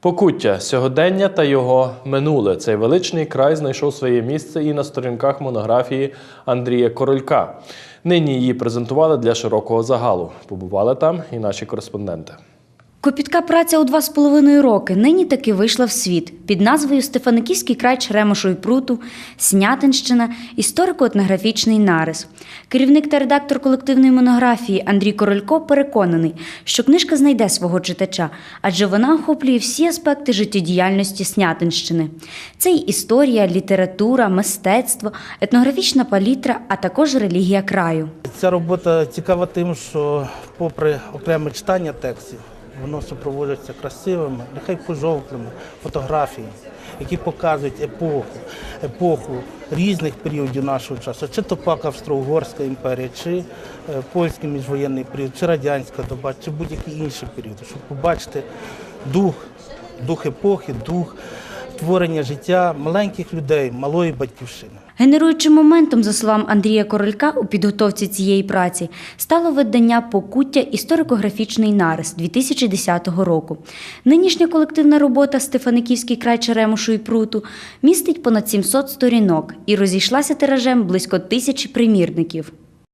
Покуття сьогодення та його минуле. Цей величний край знайшов своє місце і на сторінках монографії Андрія Королька. Нині її презентували для широкого загалу. Побували там і наші кореспонденти. Копітка праця у два з половиною роки нині таки вийшла в світ під назвою Стефаниківський край Черемошу і пруту, Снятинщина, історико-етнографічний нарис. Керівник та редактор колективної монографії Андрій Королько переконаний, що книжка знайде свого читача, адже вона охоплює всі аспекти життєдіяльності Снятинщини. Це й історія, література, мистецтво, етнографічна палітра, а також релігія краю. Ця робота цікава тим, що попри окреме читання текстів, воно супроводжується красивими, нехай пожовклими фотографіями, які показують епоху, епоху різних періодів нашого часу, чи то пак Австро-Угорська імперія, чи е, польський міжвоєнний період, чи радянська доба, чи будь-які інші періоди, щоб побачити дух, дух епохи, дух творення життя маленьких людей, малої батьківщини. Генеруючим моментом, за словами Андрія Королька, у підготовці цієї праці стало видання Покуття історико-графічний нарис 2010 року. Нинішня колективна робота Стефаниківський край Черемошу і Пруту містить понад 700 сторінок і розійшлася тиражем близько тисячі примірників.